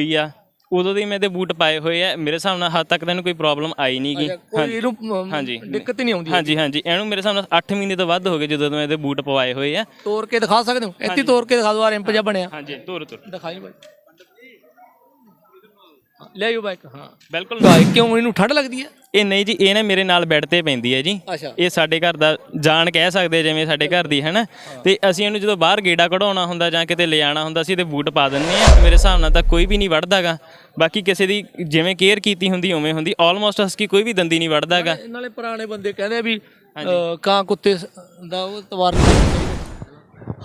ਹੋਈ ਆ। ਉਦੋਂ ਦੇ ਮੈਂ ਤੇ ਬੂਟ ਪਾਏ ਹੋਏ ਆ। ਮੇਰੇ ਹਿਸਾਬ ਨਾਲ ਹੱਦ ਤੱਕ ਤੈਨੂੰ ਕੋਈ ਪ੍ਰੋਬਲਮ ਆਈ ਨਹੀਂਗੀ ਕੋਈ ਇਹਨੂੰ ਹਾਂਜੀ। ਦਿੱਕਤ ਹੀ ਨਹੀਂ ਆਉਂਦੀ ਹਾਂਜੀ ਹਾਂਜੀ। ਇਹਨੂੰ ਮੇਰੇ ਹਿਸਾਬ ਨਾਲ 8 ਮਹੀਨੇ ਤੋਂ ਵੱਧ ਹੋ ਗਏ ਜਦੋਂ ਤੋਂ ਮੈਂ ਇਹਦੇ ਬੂਟ ਪਵਾਏ ਹੋਏ ਆ। ਤੋੜ ਕੇ ਦਿਖਾ ਸਕਦੇ ਹੋ? ਇੱਥੇ ਤੋੜ ਕੇ ਦਿਖਾ ਦੋ ਆ ਰੈਂਪ ਜਿਹਾ ਬਣਿਆ। ਹਾਂਜੀ ਤੁਰ ਤੁਰ। ਦਿਖਾਈ ਬਾਈ। ਲੈ ਆਇਓ ਬਾਈਕ ਹਾਂ। ਬਿਲਕੁਲ। ਬਾਈ ਕਿਉਂ ਇਹਨੂੰ ਠੰਡ ਲੱਗਦੀ ਹੈ? ਇਹ ਨਹੀਂ ਜੀ ਇਹ ਨਾ ਮੇਰੇ ਨਾਲ ਬੈੱਡ ਤੇ ਪੈਂਦੀ ਹੈ ਜੀ। ਅੱਛਾ। ਇਹ ਸਾਡੇ ਘਰ ਦਾ ਜਾਨ ਕਹਿ ਸਕਦੇ ਜਿਵੇਂ ਸਾਡੇ ਘਰ ਦੀ ਹੈ। ਨਾ ਤੇ ਅਸੀਂ ਇਹਨੂੰ ਜਦੋਂ ਬਾਹਰ ਗੇੜਾ ਕਢਾਉਣਾ ਹੁੰਦਾ ਜਾਂ ਕਿਤੇ ਲਿਜਾਣਾ ਹੁੰਦਾ ਸੀ ਤੇ ਬੂਟ ਪਾ ਦਿੰਨੇ ਆ ਮੇਰੇ ਹਿਸਾਬ ਨਾਲ ਤਾਂ ਕੋਈ ਵੀ ਨਹੀਂ ਵੜਦਾਗਾ ਬਾਕੀ ਕਿਸੇ ਦੀ ਜਿਵੇਂ ਕੇਅਰ ਕੀਤੀ ਹੁੰਦੀ ਉਵੇਂ ਹੁੰਦੀ। ਆਲਮੋਸਟ ਹਸਕੀ ਕੋਈ ਵੀ ਦੰਦੀ ਨਹੀਂ ਵੜਦਾਗਾ ਨਾਲੇ ਪੁਰਾਣੇ ਬੰਦੇ ਕਹਿੰਦੇ ਆ ਵੀ ਕਾਂ ਕੁੱਤੇ ਦਾ ਉਹ ਤਵਾਰ।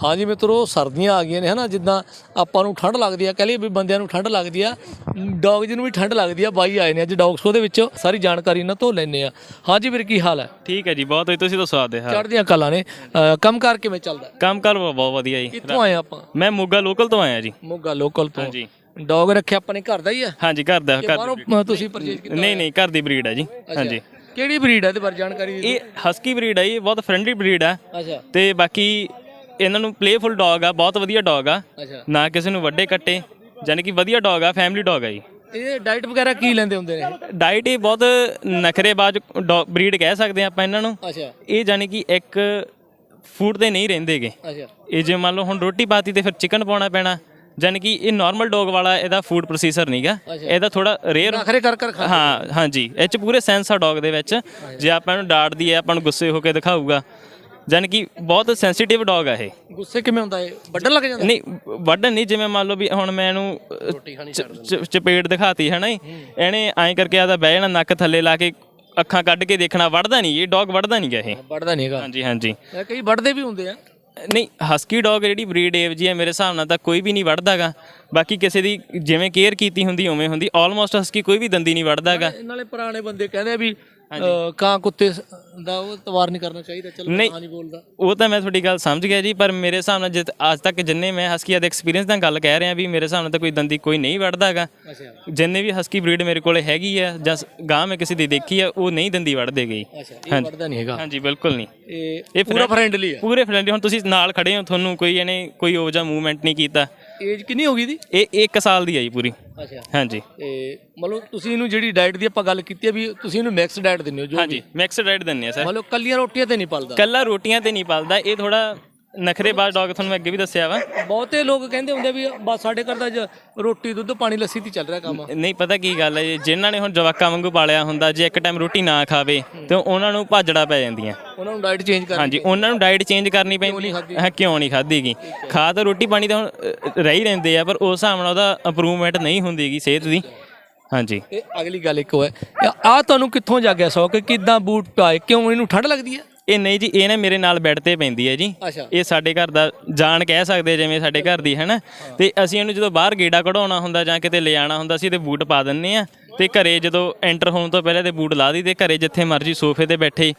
ਹਾਂਜੀ ਮਿੱਤਰੋ ਸਰਦੀਆਂ ਆ ਗਈਆਂ ਨੇ ਹਨਾ ਜਿੱਦਾਂ ਆਪਾਂ ਨੂੰ ਠੰਡ ਲੱਗਦੀ ਆ ਕਹ ਲਈਏ ਵੀ ਬੰਦਿਆਂ ਨੂੰ ਠੰਡ ਲੱਗਦੀ ਆ ਡੌਗਸ ਨੂੰ ਵੀ ਠੰਡ ਲੱਗਦੀ ਆ ਬਾਈ ਆਏ ਨੇ ਅੱਜ ਡੌਗ ਸ਼ੋ ਦੇ ਵਿੱਚ ਸਾਰੀ ਜਾਣਕਾਰੀ ਇਹਨਾਂ ਤੋਂ ਲੈਣੇ ਆ। ਹਾਂਜੀ ਵੀਰ ਕੀ ਹਾਲ ਹੈ ਠੀਕ ਹੈ ਜੀ ਬਹੁਤ ਹੋਈ ਤੁਸੀਂ ਦੱਸੋ ਆਪਦੇ ਹਾਂ ਚੜ੍ਹਦੀਆਂ ਕਲਾਂ ਨੇ। ਅ, ਕੰਮ ਕਾਰ ਕਿਵੇਂ ਚੱਲਦਾ? ਕੰਮ ਕਰ ਬਹੁਤ ਵਧੀਆ ਜੀ। ਕਿੱਥੋਂ ਆਏ ਆਪਾਂ? ਮੈਂ ਮੋਗਾ ਲੋਕਲ ਤੋਂ ਆਇਆ ਜੀ। ਮੋਗਾ ਲੋਕਲ ਤੋਂ। ਹਾਂਜੀ। ਡੌਗ ਰੱਖਿਆ ਆਪਣੇ ਘਰ ਦਾ ਹੀ ਆ? ਹਾਂਜੀ ਘਰ ਦਾ ਘਰ ਬਾਹਰੋਂ ਤੁਸੀਂ ਪਰਚੇਜ ਕੀਤਾ ਨਹੀਂ ਨਹੀਂ ਘਰ ਦੀ ਬਰੀਡ ਹੈ ਜੀ। ਹਾਂਜੀ। ਕਿਹੜੀ ਬਰੀਡ ਹੈ ਇਹਦੇ ਬਾਰੇ ਜਾਣਕਾਰੀ। ਇਹ ਹਸਕੀ ਬਰੀਡ ਹੈ ਇਹ ਬਹੁਤ ਫ੍ਰੈਂਡਲੀ ਬਰੀਡ ਹੈ ਅੱਛਾ। ਤੇ ਬਾਕੀ ਇਹਨਾਂ ਨੂੰ ਪਲੇਫੁਲ ਡੌਗ ਆ ਬਹੁਤ ਵਧੀਆ ਡੌਗ ਆ। ਅੱਛਾ। ਨਾ ਕਿਸੇ ਨੂੰ ਵੱਡੇ ਕੱਟੇ ਯਾਨੀ ਕਿ ਵਧੀਆ ਡੌਗ ਆ ਫੈਮਿਲੀ ਡੌਗ ਆ ਜੀ। ਇਹ ਡਾਈਟ ਵਗੈਰਾ ਕੀ ਲੈਂਦੇ ਹੁੰਦੇ ਨੇ? ਡਾਈਟ ਇਹ ਬਹੁਤ ਨਖਰੇਬਾਜ਼ ਬਰੀਡ ਕਹਿ ਸਕਦੇ ਆ ਆਪਾਂ ਇਹਨਾਂ ਨੂੰ। ਅੱਛਾ। ਇਹ ਯਾਨੀ ਕਿ ਇੱਕ ਫੂਡ ਤੇ ਨਹੀਂ ਰਹਿੰਦੇਗੇ। ਅੱਛਾ। ਇਹ ਜੇ ਮੰਨ ਲਓ ਹੁਣ ਰੋਟੀ ਪਾਤੀ ਤੇ ਫਿਰ ਚਿਕਨ ਪਾਉਣਾ ਪੈਣਾ ਯਾਨੀ ਕਿ ਇਹ ਨਾਰਮਲ ਡੌਗ ਵਾਲਾ ਇਹਦਾ ਫੂਡ ਪ੍ਰੋਸੈਸਰ ਨਹੀਂਗਾ ਇਹਦਾ ਥੋੜਾ ਰੇਅਰ ਨਖਰੇ ਕਰ ਕਰ ਖਾ ਹਾਂ ਹਾਂਜੀ। ਇਹ ਚ ਪੂਰੇ ਸੈਂਸ ਆ ਡੌਗ ਦੇ ਵਿੱਚ। ਜੇ ਆਪਾਂ ਇਹਨੂੰ ਡਾਂਟਦੀ ਹੈ ਆਪਾਂ ਨੂੰ ਗੁੱਸੇ ਹੋ ਕੇ ਦਿਖਾਊਗਾ। ਯਾਨੀ ਕਿ ਬਹੁਤ ਸੈਂਸਿਟਿਵ ਡੌਗ ਆ ਇਹ। ਗੁੱਸੇ ਕਿਵੇਂ ਹੁੰਦਾ ਇਹ? ਵੱਢਣ ਲੱਗ ਜਾਂਦਾ? ਨਹੀਂ ਵੱਢਣ ਨਹੀਂ ਜਿਵੇਂ ਮੰਨ ਲਓ ਵੀ ਹੁਣ ਮੈਂ ਇਹਨੂੰ ਚ- ਚਪੇੜ ਦਿਖਾਤੀ ਹੈ ਨਾ। ਇਹਨੇ ਐਂ ਕਰਕੇ ਆਦਾ ਬਹਿ ਜਾਣਾ ਨੱਕ ਥੱਲੇ ਲਾ ਕੇ ਅੱਖਾਂ ਕੱਢ ਕੇ ਦੇਖਣਾ ਵੱਢਦਾ ਨਹੀਂ ਇਹ ਡੌਗ ਵੱਢਦਾ ਨਹੀਂ ਗਾ ਇਹ। ਵੱਢਦਾ ਨਹੀਂ ਹੈਗਾ। ਹਾਂਜੀ ਹਾਂਜੀ। ਕਈ ਵੱਢਦੇ ਵੀ ਹੁੰਦੇ ਆ। ਨਹੀਂ ਹਸਕੀ ਡੌਗ ਜਿਹੜੀ ਬਰੀਡ ਏਵ ਜੀ ਹੈ ਮੇਰੇ ਹਿਸਾਬ ਨਾਲ ਤਾਂ ਕੋਈ ਵੀ ਨਹੀਂ ਵੱਢਦਾਗਾ ਬਾਕੀ ਕਿਸੇ ਦੀ ਜਿਵੇਂ ਕੇਅਰ ਕੀਤੀ ਹੁੰਦੀ ਉਵੇਂ ਹੁੰਦੀ। ਆਲਮੋਸਟ ਹਸਕੀ ਕੋਈ ਵੀ ਦੰਦੀ ਨਹੀਂ ਵੱਢਦਾਗਾ ਨਾਲੇ ਪੁਰਾਣੇ ਬੰਦੇ ਕਹਿੰਦੇ ਆ ਵੀ ਅ, ਕਾਂ ਕੁੱਤੇ ਸ- ਦਾ ਉਹ ਤਵਾਰ ਨਹੀਂ ਕਰਨਾ ਚਾਹੀਦਾ ਚਲੋ ਨਹੀਂ। ਕਾਂ ਨਹੀਂ ਬੋਲਦਾ। ਉਹ ਤਾਂ ਮੈਂ ਤੁਹਾਡੀ ਗੱਲ ਸਮਝ ਗਿਆ ਜੀ ਪਰ ਮੇਰੇ ਹਿਸਾਬ ਨਾਲ ਜਿਤ ਅੱਜ ਤੱਕ ਜਿੰਨੇ ਮੈਂ ਹਸਕੀਆ ਦੇ ਐਕਸਪੀਰੀਅੰਸ ਦਾ ਗੱਲ ਕਹਿ ਰਿਹਾ ਵੀ ਮੇਰੇ ਹਿਸਾਬ ਨਾਲ ਤਾਂ ਕੋਈ ਦੰਦੀ ਕੋਈ ਨਹੀਂ ਵੱਢਦਾਗਾ ਅੱਛਾ। ਜਿੰਨੇ ਵੀ ਹਸਕੀ ਬਰੀਡ ਮੇਰੇ ਕੋਲੇ ਹੈਗੀ ਆ ਜਾਂ ਗਾਂ ਮੈਂ ਕਿਸੇ ਦੀ ਦੇਖੀ ਆ ਉਹ ਨਹੀਂ ਦੰਦੀ ਵੱਢਦੇ ਗਈ ਅੱਛਾ ਇਹ ਵੱਢਦਾ ਨਹੀਂ ਹੈਗਾ। ਹਾਂਜੀ ਬਿਲਕੁਲ ਨਹੀਂ। ਇਹ ਇਹ ਪੂਰਾ ਫਰੈਂਡਲੀ ਹੈ ਪੂਰੇ ਫਰੈਂਡਲੀ ਹੁਣ ਤੁਸੀਂ ਨਾਲ ਖੜੇ ਹੋ ਤੁਹਾਨੂੰ ਕੋਈ ਇਹਨੇ ਕੋਈ ਉਹ ਜਿਹਾ ਮੂਵਮੈਂਟ ਨਹੀਂ ਕੀਤਾ। ਏਜ ਕਿੰਨੀ ਹੋ ਗਈ ਦੀ ਇਹ 1 ਸਾਲ ਦੀ ਹੈ ਜੀ ਪੂਰੀ। ਅੱਛਾ। ਹਾਂਜੀ। ਤੇ ਮਤਲਬ ਤੁਸੀਂ ਇਹਨੂੰ ਜਿਹੜੀ ਡਾਈਟ ਦੀ ਆਪਾਂ ਗੱਲ ਕੀਤੀ ਹੈ ਵੀ ਤੁਸੀਂ ਇਹਨੂੰ ਮਿਕਸ ਡਾਈਟ ਦਿੰਦੇ ਹੋ ਜੋ ਹਾਂਜੀ ਮਿਕਸ ਡਾਈਟ ਦਿੰਨੇ ਆ ਸਰ। ਮਤਲਬ ਕੱਲੀਆਂ ਰੋਟੀਆਂ ਤੇ ਨਹੀਂ ਪਲਦਾ? ਕੱਲਾ ਰੋਟੀਆਂ ਤੇ ਨਹੀਂ ਪਲਦਾ ਇਹ ਥੋੜਾ ਨਖਰੇਬਾਜ਼ ਡੌਗ ਤੁਹਾਨੂੰ ਮੈਂ ਅੱਗੇ ਵੀ ਦੱਸਿਆ ਵਾ। ਬਹੁਤੇ ਲੋਕ ਕਹਿੰਦੇ ਹੁੰਦੇ ਵੀ ਬਸ ਸਾਡੇ ਘਰ ਦਾ ਜ- ਰੋਟੀ ਦੁੱਧ ਪਾਣੀ ਲੱਸੀ ਤੇ ਚੱਲ ਰਿਹਾ ਕੰਮ। ਨਹੀਂ ਪਤਾ ਕੀ ਗੱਲ ਹੈ ਜੀ, ਜਿਨ੍ਹਾਂ ਨੇ ਹੁਣ ਜਵਾਕਾਂ ਵਾਂਗੂ ਪਾਲਿਆ ਹੁੰਦਾ ਜੇ ਇੱਕ ਟਾਈਮ ਰੋਟੀ ਨਾ ਖਾਵੇ ਤੇ ਉਹਨਾਂ ਨੂੰ ਭਾਜੜਾ ਪੈ ਜਾਂਦੀਆਂ। ਉਹਨਾਂ ਨੂੰ ਡਾਈਟ ਚੇਂਜ ਕਰ ਹਾਂਜੀ ਉਹਨਾਂ ਨੂੰ ਡਾਈਟ ਚੇਂਜ ਕਰਨੀ ਪੈਂਦੀ। ਹੈ ਕਿਉਂ ਨਹੀਂ ਖਾਧੀਗੀ। ਖਾ ਤਾਂ ਰੋਟੀ ਪਾਣੀ ਤਾਂ ਹੁਣ ਅ, ਰਹਿ ਹੀ ਰਹਿੰਦੇ ਆ ਪਰ ਉਸ ਹਿਸਾਬ ਨਾਲ ਉਹਦਾ ਇੰਪਰੂਵਮੈਂਟ ਨਹੀਂ ਹੁੰਦੀਗੀ ਸਿਹਤ ਦੀ। ਹਾਂਜੀ। ਇਹ ਅਗਲੀ ਗੱਲ ਇੱਕ ਹੈ। ਆ ਤੁਹਾਨੂੰ ਕਿੱਥੋਂ ਜਾਗਿਆ ਸੌ ਕਿ ਕਿਦਾਂ ਬੂਟ ਪਾਏ? ਕਿਉਂ ਇਹਨੂੰ ਠੰਡ ਲੱਗਦੀ ਹੈ? ਇਹ ਨਹੀਂ ਜੀ ਇਹ ਨਾ ਮੇਰੇ ਨਾਲ ਬੈੱਡ ਤੇ ਪੈਂਦੀ ਹੈ ਜੀ। ਅੱਛਾ। ਇਹ ਸਾਡੇ ਘਰ ਦਾ ਜਾਨ ਕਹਿ ਸਕਦੇ ਜਿਵੇਂ ਸਾਡੇ ਘਰ ਦੀ ਹੈ। ਨਾ ਤੇ ਅਸੀਂ ਇਹਨੂੰ ਜਦੋਂ ਬਾਹਰ ਗੇੜਾ ਕਢਾਉਣਾ ਹੁੰਦਾ ਜਾਂ ਕਿਤੇ ਲਿਜਾਣਾ ਹੁੰਦਾ ਸੀ ਤੇ ਬੂਟ ਪਾ ਦਿੰਨੇ ਆ। ਤੇ ਘਰੇ ਜਦੋਂ ਐਂਟਰ ਹੋਣ ਤੋਂ ਪਹਿਲਾਂ ਤੇ ਬੂਟ ਲਾ ਦੀ ਤੇ ਘਰੇ ਜਿੱਥੇ ਮਰਜ਼ੀ ਸੋਫੇ ਤੇ ਬੈਠੇ।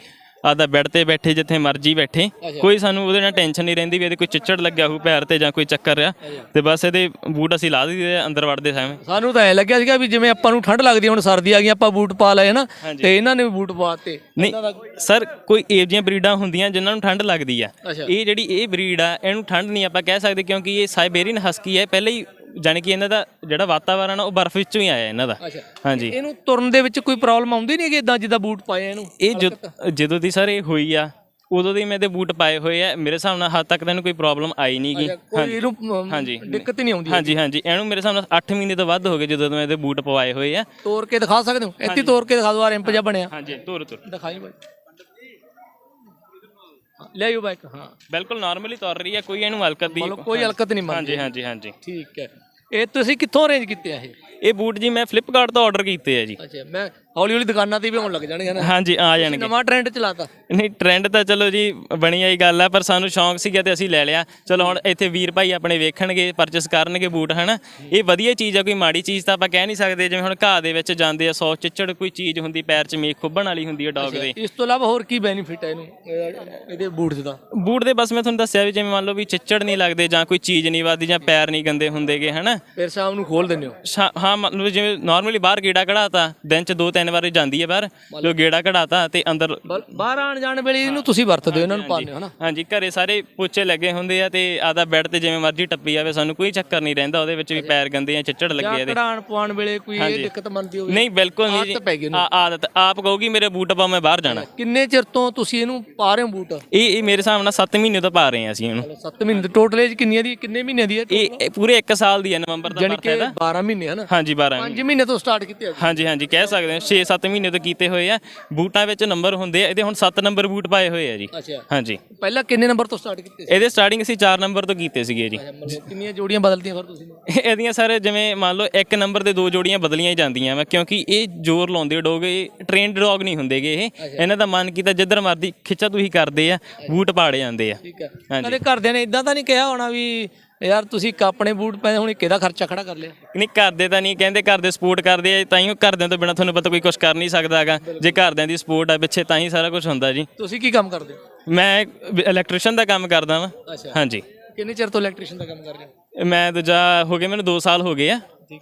ਆਦਾ ਬੈੱਡ ਤੇ ਬੈਠੇ ਜਿੱਥੇ ਮਰਜ਼ੀ ਬੈਠੇ। ਕੋਈ ਸਾਨੂੰ ਉਹਦੇ ਨਾਲ ਟੈਨਸ਼ਨ ਨਹੀਂ ਰਹਿੰਦੀ ਵੀ ਇਹਦੇ ਕੋਈ ਚਿੱਚੜ ਲੱਗਿਆ ਹੋਊ ਪੈਰ ਤੇ ਜਾਂ ਕੋਈ ਚੱਕਰ ਆ। ਤੇ ਬਸ ਇਹਦੇ ਬੂਟ ਅਸੀਂ ਲਾ ਦਈਦੇ ਆ ਅੰਦਰ ਵੜਦੇ ਸਮੇਂ। ਸਾਨੂੰ ਤਾਂ ਐ ਲੱਗਿਆ ਸੀਗਾ ਵੀ ਜਿਵੇਂ ਆਪਾਂ ਨੂੰ ਠੰਡ ਲੱਗਦੀ ਹੈ, ਹੁਣ ਸਰਦੀ ਆ ਗਈ ਆਪਾਂ ਬੂਟ ਪਾ ਲਏ ਹਨਾ? ਤੇ ਇਹਨਾਂ ਨੇ ਵੀ ਬੂਟ ਪਾਤੇ ਨਹੀਂ ਸਰ ਕੋਈ ਏਵ ਦੀਆਂ ਬਰੀਡਾਂ ਹੁੰਦੀਆਂ ਜਿਨ੍ਹਾਂ ਨੂੰ ਠੰਡ ਲੱਗਦੀ ਆ। ਅੱਛਾ। ਇਹ ਜਿਹੜੀ ਇਹ ਬਰੀਡ ਆ ਇਹਨੂੰ ਠੰਡ ਨਹੀਂ ਆਪਾਂ ਕਹਿ ਸਕਦੇ ਕਿਉਂਕਿ ਇਹ ਸਾਈਬੇਰੀਅਨ ਹਸਕੀ ਹੈ ਪਹਿਲੇ ਹੀ ਜਾਣੀ ਕਿ ਇਹਨਾਂ ਦਾ ਜਿਹੜਾ ਵਾਤਾਵਰਣ ਆ ਉਹ ਬਰਫ਼ ਵਿੱਚੋਂ ਹੀ ਆਇਆ ਇਹਨਾਂ ਦਾ। ਹਾਂਜੀ। ਇਹਨੂੰ ਤੁਰਨ ਦੇ ਵਿੱਚ ਕੋਈ ਪ੍ਰੋਬਲਮ ਆਉਂਦੀ ਨਹੀਂ ਕਿ ਇਦਾਂ ਜਿੱਦਾਂ ਬੂਟ ਪਾਏ ਆ ਇਹਨੂੰ? ਇਹ ਜਦ- ਜਦੋਂ ਦੀ ਸਰ ਇਹ ਹੋਈ ਆ ਉਦੋਂ ਦੀ ਮੈਂ ਤੇ ਬੂਟ ਪਾਏ ਹੋਏ ਆ। ਮੇਰੇ ਹਿਸਾਬ ਨਾਲ ਹੱਦ ਤੱਕ ਤੈਨੂੰ ਕੋਈ ਪ੍ਰੋਬਲਮ ਆਈ ਨਹੀਂਗੀ ਕੋਈ ਇਹਨੂੰ ਅਮ, ਹਾਂਜੀ। ਦਿੱਕਤ ਹੀ ਨਹੀਂ ਆਉਂਦੀ ਹਾਂਜੀ ਹਾਂਜੀ। ਇਹਨੂੰ ਮੇਰੇ ਹਿਸਾਬ ਨਾਲ 8 ਮਹੀਨੇ ਤੋਂ ਵੱਧ ਹੋ ਗਏ ਜਦੋਂ ਤੋਂ ਮੈਂ ਇਹਦੇ ਬੂਟ ਪਵਾਏ ਹੋਏ ਆ। ਤੋੜ ਕੇ ਦਿਖਾ ਸਕਦੇ ਹੋ? ਇੱਥੇ ਤੋੜ ਕੇ ਦਿਖਾ ਦੋ ਆ ਰੈਂਪ ਜਿਹਾ ਬਣਿਆ। ਹਾਂਜੀ ਤੁਰ ਤੁਰ। ਦਿਖਾਈ ਬਾਈ। ਲੈ ਆਇਓ ਬਾਈਕ। ਹਾਂ ਬਿਲਕੁਲ ਨਾਰਮਲੀ ਤੁਰ ਰਹੀ ਆ ਕੋਈ ਇਹਨੂੰ ਹਲਕਤ ਦੀ ਮਤਲਬ ਕੋਈ ਹਲਕਤ ਨਹੀਂ ਮੰਨਦੀ। ਹਾਂਜੀ ਹਾਂਜੀ ਹਾਂਜੀ। ਠੀਕ ਹੈ। ਇਹ ਤੁਸੀਂ ਕਿੱਥੋਂ ਅਰੇਂਜ ਕੀਤੇ ਆ ਇਹ? ਇਹ ਬੂਟ ਜੀ ਮੈਂ ਫਲਿੱਪਕਾਰਟ ਤੋਂ ਆਰਡਰ ਕੀਤੇ ਆ ਜੀ। ਅੱਛਾ ਮੈਂ ਹੌਲੀ ਹੌਲੀ ਦੁਕਾਨਾਂ ਤੇ ਵੀ ਆਉਣ ਲੱਗ ਜਾਣਗੇ ਨਾ? ਹਾਂਜੀ ਆ ਜਾਣਗੇ। ਨਵਾਂ ਟ੍ਰੈਂਡ ਚਲਾਤਾ। ਨਹੀਂ ਟ੍ਰੈਂਡ ਤਾਂ ਚਲੋ ਜੀ ਬਣੀ ਆਈ ਗੱਲ ਆ ਪਰ ਸਾਨੂੰ ਸ਼ੌਂਕ ਸੀਗਾ ਤੇ ਅਸੀਂ ਲੈ ਲਿਆ। ਚਲੋ ਹੁਣ ਇੱਥੇ ਵੀਰ ਭਾਈ ਆਪਣੇ ਵੇਖਣਗੇ ਪਰਚੇਸ ਕਰਨਗੇ ਬੂਟ ਹਨਾ ਇਹ ਵਧੀਆ ਚੀਜ਼ ਆ ਕੋਈ ਮਾੜੀ ਚੀਜ਼ ਤਾਂ ਆਪਾਂ ਕਹਿ ਨਹੀਂ ਸਕਦੇ ਜਿਵੇਂ ਹੁਣ ਘਾਹ ਦੇ ਵਿੱਚ ਜਾਂਦੇ ਆ ਸੌ ਚਿੱਚੜ ਕੋਈ ਚੀਜ਼ ਹੁੰਦੀ ਪੈਰ 'ਚ ਮੇਖ ਖੁੱਬਣ ਵਾਲੀ ਹੁੰਦੀ ਹੈ ਡੌਗ ਦੇ। ਇਸ ਤੋਂ ਇਲਾਵਾ ਹੋਰ ਕੀ ਬੈਨੀਫਿਟ ਹੈ ਇਹਨੂੰ ਇਹ- ਇਹਦੇ ਬੂਟਸ ਦਾ? ਬੂਟ ਦੇ ਬਸ ਮੈਂ ਤੁਹਾਨੂੰ ਦੱਸਿਆ ਵੀ ਜਿਵੇਂ ਮੰਨ ਲਓ ਵੀ ਚਿੱਚੜ ਨਹੀਂ ਲੱਗਦੇ ਜਾਂ ਕੋਈ ਚੀਜ਼ ਨਹੀਂ ਵੱਜਦੀ ਜਾਂ ਪੈਰ ਨਹੀਂ ਗੰਦੇ ਹੁੰਦੇਗੇ ਹਨਾ ਫਿਰ ਸ਼ਾਮ ਨੂੰ ਖੋਲ ਦਿੰਦੇ ਹੋ। ਹਾਂ ਮੰਨ ਲਓ ਜਿਵੇਂ ਨਾਰਮਲੀ ਬਾਹਰ ਕੀੜਾ ਕਢਾਤਾ ਦਿਨ 'ਚ ਦੋ ਤਿੰਨ ਤਿੰਨ ਵਾਰੀ ਜਾਂਦੀ ਹੈ ਬਾਹਰ ਜੋ ਗੇੜਾ ਕਢਾਤਾ ਤੇ ਅੰਦਰ ਬਾਹਰ ਆਣ ਜਾਣ ਵੇਲੇ ਇਹਨੂੰ ਤੁਸੀਂ ਵਰਤਦੇ ਹੋ ਇਹਨਾਂ ਨੂੰ ਪਾਉਂਦੇ ਹੋ ਹਨਾ ਹਾਂਜੀ। ਘਰੇ ਸਾਰੇ ਪੁੱਛੇ ਲੱਗੇ ਹੁੰਦੇ ਆ ਤੇ ਆਦਾ ਬੈੱਡ ਤੇ ਜਿਵੇਂ ਮਰਜ਼ੀ ਟੱਪੀ ਜਾਵੇ ਸਾਨੂੰ ਕੋਈ ਚੱਕਰ ਨਹੀਂ ਰਹਿੰਦਾ ਉਹਦੇ ਵਿੱਚ ਵੀ ਪੈਰ ਗੰਦੇ ਆ ਚਿੱਚੜ ਲੱਗੇ ਆ ਇਹਦੇ। ਕਢਾਣ ਪਵਾਉਣ ਵੇਲੇ ਕੋਈ ਇਹ ਦਿੱਕਤ ਮੰਨਦੀ ਹੋਵੇ। ਨਹੀਂ ਬਿਲਕੁਲ ਨਹੀਂ ਆਦਤ ਪੈ ਗਈ ਇਹਨੂੰ। ਆ- ਆਦਤ। ਆਪ ਕਹੂਗੀ ਮੇਰੇ ਬੂਟ ਪਾ ਮੈਂ ਬਾਹਰ ਜਾਣਾ। ਕਿੰਨੇ ਚਿਰ ਤੋਂ ਤੁਸੀਂ ਇਹਨੂੰ ਪਾ ਰਹੇ ਹੋ ਬੂਟ? ਇਹ ਇਹ ਮੇਰੇ ਹਿਸਾਬ ਨਾਲ 7 ਮਹੀਨੇ ਤੋਂ ਪਾ ਰਹੇ ਹਾਂ ਅਸੀਂ ਇਹਨੂੰ। 7 ਮਹੀਨੇ ਟੋਟਲ ਏਜ ਕਿੰਨੀ ਹੈ ਦੀ ਕਿੰਨੇ ਮਹੀਨੇ ਦੀ ਹੈ ਇਹ ਪੂਰੇ 1 ਸਾਲ ਦੀ ਹੈ ਨਵੰਬਰ ਦਾ ਬਰਥ ਇਹਦਾ। 12 ਮਹੀਨੇ ਹਨਾ ਹਾਂਜੀ 12 5 ਮਹੀਨੇ। ਤੋਂ ਸਟਾਰਟ ਕੀਤੇ ਆ ਹਾਂਜੀ ਹਾਂਜੀ ਕਹਿ ਸਕਦੇ ਹਾਂ। 6-7 ਮਹੀਨੇ ਤੋਂ ਕੀਤੇ ਹੋਏ ਆ। ਬੂਟਾਂ ਵਿੱਚ ਨੰਬਰ ਹੁੰਦੇ ਆ। ਇਹਦੇ ਹੁਣ 7 ਨੰਬਰ ਬੂਟ ਪਾਏ ਹੋਏ ਆ ਜੀ। ਅੱਛਾ। ਹਾਂਜੀ। ਪਹਿਲਾਂ ਕਿੰਨੇ ਨੰਬਰ ਤੋਂ ਸਟਾਰਟ ਕੀਤੇ ਸੀ? ਇਹਦੇ ਸਟਾਰਟਿੰਗ ਅਸੀਂ 4 ਨੰਬਰ ਤੋਂ ਕੀਤੇ ਸੀਗੇ ਜੀ। ਮਤਲਬ ਕਿੰਨੀਆਂ ਜੋੜੀਆਂ ਬਦਲਤੀਆਂ ਫਿਰ ਤੁਸੀਂ? ਇਹਦੀਆਂ ਸਾਰੇ ਜਿਵੇਂ ਮੰਨ ਲਓ ਇੱਕ ਨੰਬਰ ਦੇ ਦੋ ਜੋੜੀਆਂ ਬਦਲੀਆਂ ਹੀ ਜਾਂਦੀਆਂ ਵਾ ਕਿਉਂਕਿ ਇਹ ਜ਼ੋਰ ਲਾਉਂਦੇ ਡੋਗ ਇਹ ਟ੍ਰੇਨਡ ਡੌਗ ਨਹੀਂ ਹੁੰਦੇਗੇ ਇਹ। ਇਹਨਾਂ ਦਾ ਮਨ ਕੀਤਾ ਜਿੱਧਰ ਮਰਦੀ ਖਿੱਚਾ ਤੁਸੀਂ ਕਰਦੇ ਆ ਬੂਟ ਪਾੜੇ ਜਾਂਦੇ ਆ। ਠੀਕ ਹੈ। ਕਦੇ ਘਰਦਿਆਂ ਨੇ ਇਦਾਂ ਤਾਂ ਨਹੀਂ ਕਿਹਾ ਹੋਣਾ ਵੀ ਯਾਰ ਤੁਸੀਂ ਇੱਕ ਆਪਣੇ ਬੂਟ ਪਏ ਹੁਣ ਕਿਹਦਾ ਖਰਚਾ ਖੜਾ ਕਰ ਲਿਆ? ਨਹੀਂ ਘਰਦੇ ਤਾਂ ਨਹੀਂ ਕਹਿੰਦੇ ਘਰ ਦੇ ਸਪੋਰਟ ਕਰਦੇ ਆ ਤਾਂ ਹੀ ਘਰਦਿਆਂ ਤੋਂ ਬਿਨਾ ਤੁਹਾਨੂੰ ਪਤਾ ਕੋਈ ਕੁਝ ਕਰ ਨਹੀਂ ਸਕਦਾਗਾ ਜੇ ਘਰਦਿਆਂ ਦੀ ਸਪੋਰਟ ਆ ਪਿੱਛੇ ਤਾਂ ਹੀ ਸਾਰਾ ਕੁਝ ਹੁੰਦਾ ਜੀ। ਤੁਸੀਂ ਕੀ ਕੰਮ ਕਰਦੇ ਹੋ? ਮੈਂ ਇਲੈਕਟ੍ਰੀਸ਼ੀਅਨ ਦਾ ਕੰਮ ਕਰਦਾ ਵਾਂ। ਅੱਛਾ। ਹਾਂਜੀ। ਕਿੰਨੇ ਚਿਰ ਤੋਂ ਇਲੈਕਟ੍ਰੀਸ਼ੀਅਨ ਦਾ ਕੰਮ ਕਰ ਰਹੇ ਹੋ? ਮੈਂ ਦੂਜਾ ਹੋ ਗਏ ਮੈਨੂੰ 2 ਸਾਲ ਹੋ ਗਏ ਆ।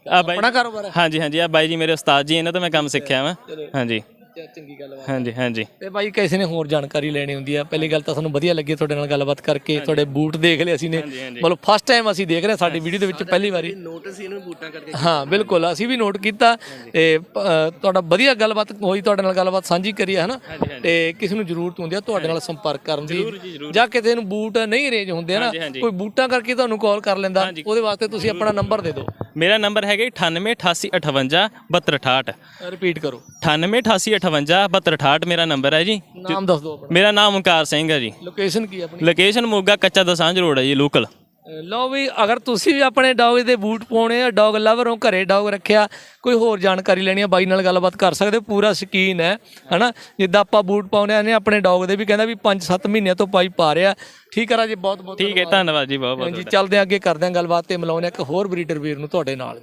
ਆ। ਬਾਈ ਆਪਣਾ ਕਾਰੋਬਾਰ ਹੈ? ਹਾਂਜੀ ਹਾਂਜੀ। ਆ ਬਾਈ ਜੀ ਮੇਰੇ ਉਸਤਾਦ ਜੀ ਇਹਨਾਂ ਤੋਂ ਮੈਂ ਕੰਮ ਸਿੱਖਿਆ ਵਾਂ। ਹਾਂਜੀ। ਚ- ਚੰਗੀ ਗੱਲ ਬਾਤ ਹਾਂਜੀ ਹਾਂਜੀ। ਤੇ ਬਾਈ ਕਿਸੇ ਨੇ ਹੋਰ ਜਾਣਕਾਰੀ ਲੈਣੀ ਹੁੰਦੀ ਆ? ਪਹਿਲੀ ਗੱਲ ਤਾਂ ਸਾਨੂੰ ਵਧੀਆ ਲੱਗੀ ਤੁਹਾਡੇ ਨਾਲ ਗੱਲਬਾਤ ਕਰਕੇ ਤੁਹਾਡੇ ਬੂਟ ਦੇਖ ਲਏ ਅਸੀਂ ਨੇ। ਮਤਲਬ ਫਸਟ ਟਾਈਮ ਅਸੀਂ ਦੇਖ ਰਹੇ ਹਾਂ ਸਾਡੀ ਵੀਡੀਓ ਦੇ ਵਿੱਚ ਪਹਿਲੀ ਵਾਰੀ। ਨੋਟਿਸ ਇਹਨੂੰ ਬੂਟਾਂ ਕਰਕੇ ਹਾਂ ਬਿਲਕੁਲ ਅਸੀਂ ਵੀ ਨੋਟ ਕੀਤਾ। ਤੇ ਅ, ਤੁਹਾਡਾ ਵਧੀਆ ਗੱਲਬਾਤ ਹੋਈ ਤੁਹਾਡੇ ਨਾਲ ਗੱਲਬਾਤ ਸਾਂਝੀ ਕਰੀ ਹੈ ਹਨਾ? ਤੇ ਕਿਸੇ ਨੂੰ ਜ਼ਰੂਰਤ ਹੁੰਦੀ ਆ ਤੁਹਾਡੇ ਨਾਲ ਸੰਪਰਕ ਕਰਨ ਦੀ। ਜਾਂ ਕਿਸੇ ਨੂੰ ਬੂਟ ਨਹੀਂ ਅਰੇਂਜ ਹੁੰਦੇ ਆ ਨਾ ਕੋਈ ਬੂਟਾਂ ਕਰਕੇ ਤੁਹਾਨੂੰ ਕਾਲ ਕਰ ਲੈਂਦਾ। ਉਹਦੇ ਵਾਸਤੇ ਤੁਸੀਂ ਆਪਣਾ ਨੰਬਰ ਦੇ ਦਿਓ। ਮੇਰਾ ਨੰਬਰ ਹੈਗਾ 988858 7268 ਰਿਪੀਟ ਕਰੋ। 988858 7268 ਮੇਰਾ ਨੰਬਰ ਹੈ ਜੀ। ਨਾਮ ਦੱਸ ਦਿਓ ਆਪਣਾ। ਮੇਰਾ ਨਾਮ ਓਮਕਾਰ ਸਿੰਘ ਹੈ ਜੀ। ਲੋਕੇਸ਼ਨ ਕੀ ਹੈ ਆਪਣੀ? ਲੋਕੇਸ਼ਨ ਮੋਗਾ ਕੱਚਾ ਦਸਾਂਝ ਰੋਡ ਹੈ ਜੀ ਲੋਕਲ ਲਓ ਵੀ ਅਗਰ ਤੁਸੀਂ ਵੀ ਆਪਣੇ ਡੌਗ ਦੇ ਬੂਟ ਪਾਉਣੇ ਆ ਡੌਗ ਲਵਰ ਹੋ ਘਰੇ ਡੌਗ ਰੱਖਿਆ ਕੋਈ ਹੋਰ ਜਾਣਕਾਰੀ ਲੈਣੀ ਆ ਬਾਈ ਨਾਲ ਗੱਲਬਾਤ ਕਰ ਸਕਦੇ ਹੋ ਪੂਰਾ ਸ਼ਕੀਨ ਹੈ ਹਨਾ? ਜਿੱਦਾਂ ਆਪਾਂ ਬੂਟ ਪਾਉਣੇ ਆ ਨੇ ਆਪਣੇ ਡੌਗ ਦੇ ਵੀ ਕਹਿੰਦਾ ਵੀ 5-7 ਮਹੀਨਿਆਂ ਤੋਂ ਪਾਈ ਪਾ ਰਿਹਾ। ਠੀਕ ਹੈ ਰਾਜੇ ਬਹੁਤ ਬਹੁਤ ਠੀਕ ਹੈ ਧੰਨਵਾਦ। ਜੀ ਬਹੁਤ ਬਹੁਤ ਹਾਂਜੀ ਚੱਲਦੇ ਹਾਂ ਅੱਗੇ ਕਰਦੇ ਹਾਂ ਗੱਲਬਾਤ ਤੇ ਮਿਲਾਉਂਦੇ ਹਾਂ ਇੱਕ ਹੋਰ ਬਰੀਡਰ ਵੀਰ ਨੂੰ ਤੁਹਾਡੇ ਨਾਲ।